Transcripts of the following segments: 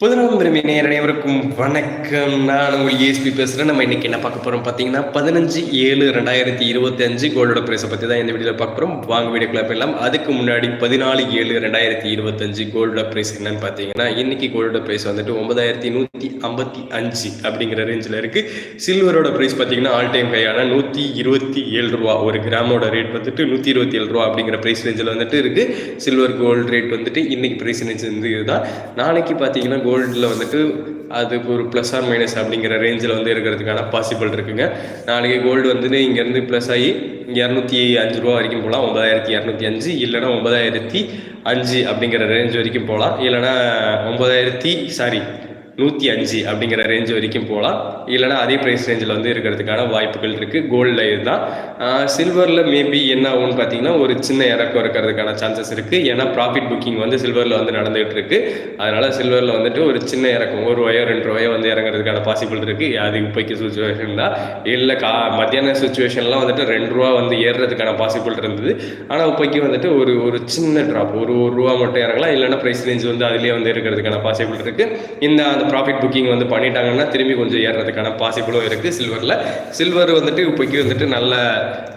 பதினாலாம் விரும்பி நேர் அனைவருக்கும் வணக்கம். நான் உங்கள் ஏஎஸ்பி பேசுகிறேன் நம்ம இன்னைக்கு என்ன பார்க்க போகிறோம் பார்த்தீங்கன்னா பதினஞ்சு ஏழு ரெண்டாயிரத்தி இருபத்தி அஞ்சு கோல்டோட ப்ரைஸை பற்றி தான் இந்த வீடியோவில் பார்க்க போகிறோம் வாங்க வீடியோக்குள்ள போயிடலாம் அதுக்கு முன்னாடி பதினாலு ஏழு ரெண்டாயிரத்தி இருபத்தஞ்சு கோல்டோட ப்ரைஸ் என்னன்னு பார்த்தீங்கன்னா இன்னைக்கு கோல்டோட ப்ரைஸ் வந்துட்டு ஒன்பதாயிரத்தி நூற்றி ஐம்பத்தி அஞ்சு அப்படிங்கிற ரேஞ்சில் இருக்குது சில்வரோட ப்ரைஸ் பார்த்தீங்கன்னா ஆல் டைம் கையான நூற்றி இருபத்தி ஏழு ரூபா. ஒரு கிராமோட ரேட் வந்துட்டு நூற்றி இருபத்தி ஏழு ரூபா அப்படிங்கிற ப்ரைஸ் ரேஞ்சில் வந்துட்டு இருக்குது சில்வர் கோல்டு ரேட் வந்துட்டு இன்னைக்கு ப்ரைஸ் ரேஞ்ச் வந்து இதுதான் நாளைக்கு பார்த்தீங்கன்னா கோல்டில் வந்துட்டு அது ஒரு ப்ளஸ் ஆர் மைனஸ் அப்படிங்கிற ரேஞ்சில் வந்து இருக்கிறதுக்கான பாசிபிள் இருக்குங்க. நாளைக்கு கோல்டு வந்துட்டு இங்கேருந்து ப்ளஸ் ஆகி இரநூத்தி அஞ்சு ரூபா வரைக்கும் போகலாம். ஒன்பதாயிரத்தி இரநூத்தி அஞ்சு இல்லைன்னா ஒன்பதாயிரத்தி அஞ்சு அப்படிங்கிற ரேஞ்ச் வரைக்கும் போகலாம். இல்லைன்னா ஒன்பதாயிரத்தி சாரி நூற்றி அஞ்சு அப்படிங்கிற ரேஞ்ச் வரைக்கும் போகலாம். இல்லைனா அதே ப்ரைஸ் ரேஞ்சில் வந்து இருக்கிறதுக்கான வாய்ப்புகள் இருக்குது கோல்டில் இதுதான். சில்வரில் மேபி என்ன ஆகும்னு பார்த்தீங்கன்னா ஒரு சின்ன இறக்கம் இருக்கிறதுக்கான சான்சஸ் இருக்குது ஏன்னா ப்ராஃபிட் புக்கிங் வந்து சில்வரில் வந்து நடந்துகிட்டு இருக்கு. அதனால் சில்வரில் வந்துட்டு ஒரு சின்ன இறக்கம் ஒரு ரூபாயோ ரெண்டு ரூபாயோ வந்து இறங்குறதுக்கான பாசிபிள் இருக்குது அது இப்போக்கி சுச்சுவேஷன் தான் இல்லை கா மத்தியான சுச்சுவேஷன்லாம் வந்துட்டு ரெண்டு ரூபா வந்து ஏறுறதுக்கான பாசிபிள் இருந்தது. ஆனால் இப்போக்கி வந்துட்டு ஒரு ஒரு சின்ன ட்ராப் ஒரு ஒரு ரூபா மட்டும் இறங்கலாம். இல்லைன்னா ப்ரைஸ் ரேஞ்ச் வந்து அதுலேயே வந்து இருக்கிறதுக்கான பாசிபிள் இருக்குது இந்த அந்த ப்ராஃபிட் புக்கிங் வந்து பண்ணிட்டாங்கன்னா திரும்பி கொஞ்சம் ஏறுறதுக்கான பாசிபிளும் இருக்குது சில்வரில் சில்வர் வந்துட்டு இப்போக்கி வந்துட்டு நல்ல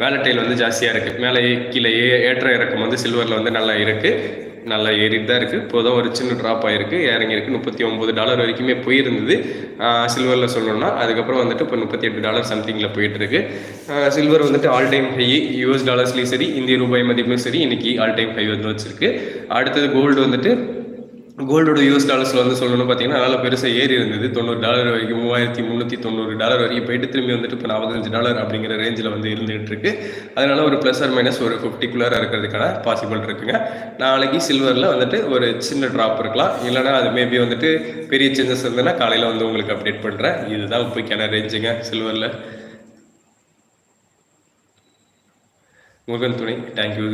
வேலட்டைல் வந்து ஜாஸ்தியாக இருக்குது மேலே கீழே ஏ ஏற்ற இறக்கம் வந்து சில்வரில் வந்து நல்லா இருக்குது நல்லா ஏறிட்டு தான் இருக்குது இப்போதான் ஒரு சின்ன ட்ராப் ஆகிருக்கு இறங்கியிருக்கு. முப்பத்தி ஒம்பது டாலர் வரைக்குமே போயிருந்தது. சில்வரில் சொல்லணும்னா அதுக்கப்புறம் வந்துட்டு இப்போ முப்பத்தி எட்டு டாலர் சம்திங்கில் போயிட்டுருக்கு. சில்வர் வந்துட்டு ஆல் டைம் ஹை யூஎஸ் டாலர்ஸ்லேயும் சரி இந்திய ரூபாய் மதிப்பும் சரி இன்றைக்கி ஆல் டைம் ஹை வந்து வச்சுருக்கு. அடுத்தது கோல்டு வந்துட்டு கோல்டோட யூஎஸ் டாலர்ஸில் வந்து சொல்லணும்னு பார்த்தீங்கன்னா நல்லா பெருசாக ஏறி இருந்தது. தொண்ணூறு டாலர் வரைக்கும் மூவாயிரத்தி முந்நூற்றி தொண்ணூறு டாலர் வரைக்கும் போயிட்டு திரும்பி வந்துட்டு இப்போ நாற்பத்தஞ்சு டாலர் அப்படிங்கிற ரேஞ்சில் வந்து இருந்துகிட்டு இருக்கு. அதனால ஒரு ப்ளஸ் ஆர் மைனஸ் ஒரு ஃபிஃப்டிக்குள்ளாக இருக்கிறதுக்கான பாசிபிள் இருக்குங்க. நாளைக்கு சில்வரில் வந்துட்டு ஒரு சின்ன ட்ராப் இருக்கலாம். இல்லைனா அது மேபி வந்துட்டு பெரிய சேஞ்சஸ் இருந்ததுன்னா காலையில் வந்து உங்களுக்கு அப்டேட் பண்ணுறேன் இதுதான் இப்போக்கான ரேஞ்சுங்க சில்வரில் முருகன் துணை தேங்க்யூ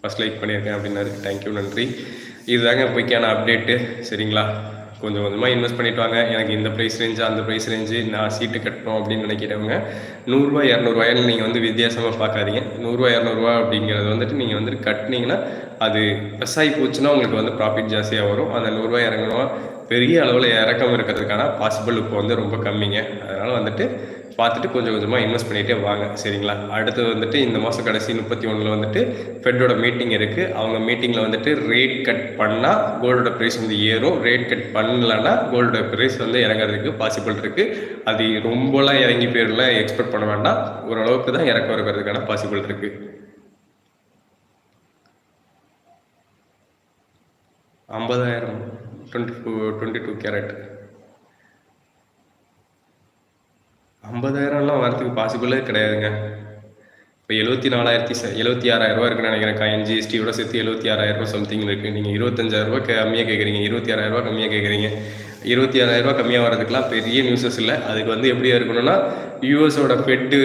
ஃபஸ்ட் லைக் பண்ணியிருக்கேன் அப்படின்னாரு. தேங்க்யூ நன்றி. இதுதாங்க இப்போக்கான அப்டேட்டு சரிங்களா? கொஞ்சம் கொஞ்சமாக இன்வெஸ்ட் பண்ணிட்டு வாங்க. எனக்கு இந்த ப்ரைஸ் ரேஞ்சு அந்த ப்ரைஸ் ரேஞ்சு நான் சீட்டு கட்டணும் அப்படின்னு நினைக்கிறவங்க நூறுரூவா இரநூறுவாயில் நீங்கள் வந்து வித்தியாசமாக பார்க்காதீங்க. நூறுரூவா இரநூறுவா அப்படிங்கிறது வந்துட்டு நீங்கள் வந்துட்டு கட்டினீங்கன்னா அது ப்ளஸ் ஆகி போச்சுன்னா உங்களுக்கு வந்து ப்ராஃபிட் ஜாஸ்தியாக வரும். அந்த நூறுரூவா இரநூறுவா பெரிய அளவில் இறக்கம் இருக்கிறதுக்கான பாசிபிள் இப்போ வந்து ரொம்ப கம்மிங்க. அதனால் வந்துட்டு பார்த்துட்டு கொஞ்சம் கொஞ்சமாக இன்வெஸ்ட் பண்ணிகிட்டே வாங்க சரிங்களா? அடுத்து வந்துட்டு இந்த மாதம் கடைசி முப்பத்தி ஒன்றில் வந்துட்டு ஃபெட்டோட மீட்டிங் இருக்குது அவங்க மீட்டிங்கில் வந்துட்டு ரேட் கட் பண்ணால் கோல்டோட ப்ரைஸ் வந்து ஏறும். ரேட் கட் பண்ணலன்னா கோல்டோட ப்ரைஸ் வந்து இறங்குறதுக்கு பாசிபிள் இருக்குது அது ரொம்பலாம் இறங்கி போயிடலாம் எக்ஸ்பெக்ட் பண்ண வேண்டாம். ஓரளவுக்கு தான் இறக்க வருகிறதுக்கான பாசிபிள் இருக்குது ஐம்பதாயிரம் twenty four twenty two carat ஐம்பதாயிரம்லாம் வரதுக்கு பாசிபிளே கிடையாதுங்க. இப்போ எழுபத்தி நாலாயிரத்தி எழுபத்தி ஆறாயிரம் ரூபா இருக்குன்னு நினைக்கிறேன் காயின் ஜிஎஸ்டியோட சேர்த்து எழுபத்தி ஆறாயிரம் ரூபா சம்திங் இருக்குது நீங்கள் இருபத்தஞ்சாயிரரூவா கம்மியாக கேட்குறீங்க இருபத்தி ஆறாயிரரூவா கம்மியாக கேட்குறீங்க இருபத்தி ஆறாயிரம் ரூபா கம்மியாக வரதுக்குலாம் பெரிய நியூஸஸ் இல்லை. அதுக்கு வந்து எப்படியா இருக்கணும்னா யூஎஸோட ஃபெட்டு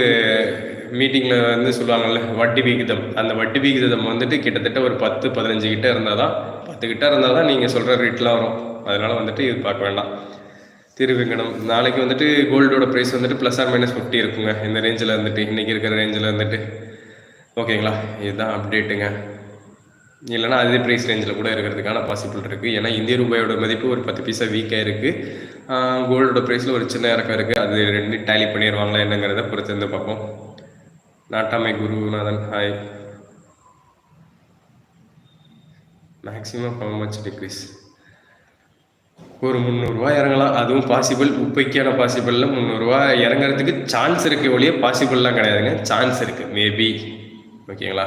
மீட்டிங்கில் வந்து சொல்லுவாங்கல்ல வட்டி விகிதம். அந்த வட்டி விகிதம் வந்துட்டு கிட்டத்தட்ட ஒரு பத்து பதினஞ்சு கிட்ட இருந்தால் தான் பத்து கிட்ட இருந்தால் தான் நீங்கள் சொல்கிற ரேட்லாம் வரும். அதனால் வந்துட்டு இது பார்க்க வேண்டாம். திருவிங்கடம். நாளைக்கு வந்துட்டு கோல்டோட ப்ரைஸ் வந்துட்டு ப்ளஸ் ஆர் மைனஸ் ஃபிஃப்டி இருக்குங்க. இந்த ரேஞ்சில் வந்துட்டு இன்றைக்கி இருக்கிற ரேஞ்சில் வந்துட்டு. ஓகேங்களா இதுதான் அப்டேட்டுங்க இல்லைனா அதே ப்ரைஸ் ரேஞ்சில் கூட இருக்கிறதுக்கான பாசிபிள் இருக்குது ஏன்னா இந்திய ரூபாயோட மதிப்பு ஒரு பத்து பைசா வீக்காக இருக்குது கோல்டோட ப்ரைஸில் ஒரு சின்ன இறக்கம் இருக்குது அது ரெண்டு டேலி பண்ணிடுவாங்களா என்னங்கிறத பொறுத்து வந்து பார்ப்போம். நாட்டாமை Gurunathan hi maximum how much degrees ஒரு முந்நூறுரூவா இறங்கலாம். அதுவும் பாசிபிள் உப்பைக்கான பாசிபிளில் முந்நூறுரூவா இறங்குறதுக்கு சான்ஸ் இருக்குது ஒழிய பாசிபிள்லாம் கிடையாதுங்க. சான்ஸ் இருக்குது மேபி ஓகேங்களா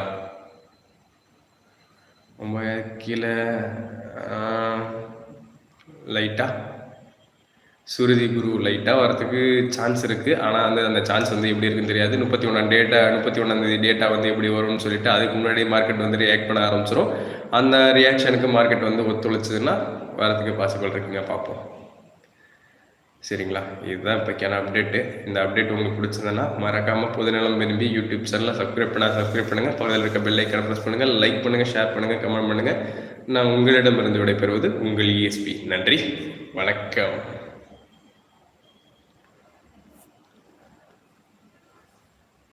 ரொம்ப கீழே லைட்டாக சுருதி குரு லைட்டாக வரத்துக்கு சான்ஸ் இருக்குது ஆனால் வந்து அந்த சான்ஸ் வந்து எப்படி இருக்குன்னு தெரியாது. முப்பத்தி ஒன்றாம் டேட்டா முப்பத்தி ஒன்றாந்தேதி டேட்டா வந்து எப்படி வரும்னு சொல்லிட்டு அதுக்கு முன்னாடி மார்க்கெட் வந்து ரியாக்ட் பண்ண ஆரம்பிச்சிடும் அந்த ரியாக்ஷனுக்கு மார்க்கெட் வந்து ஒத்துழைச்சதுன்னா வரதுக்கு பாசிபிள் இருக்குங்க பார்ப்போம். சரிங்களா? இதுதான் இப்போக்கான அப்டேட்டு இந்த அப்டேட் உங்களுக்கு பிடிச்சதுன்னா மறக்காமல் பொதுநலம் விரும்பி யூடியூப் சேனலில் சப்ஸ்கிரைப் பண்ணால் சப்ஸ்கிரைப் பண்ணுங்கள் பக்கத்தில் இருக்க பெல் ஐக்கனை ப்ரெஸ் பண்ணுங்கள் லைக் பண்ணுங்கள் ஷேர் பண்ணுங்கள் கமெண்ட் பண்ணுங்கள் நான் உங்களிடமிருந்து விடைபெறுவது உங்கள் இஎஸ்பி நன்றி. வணக்கம்.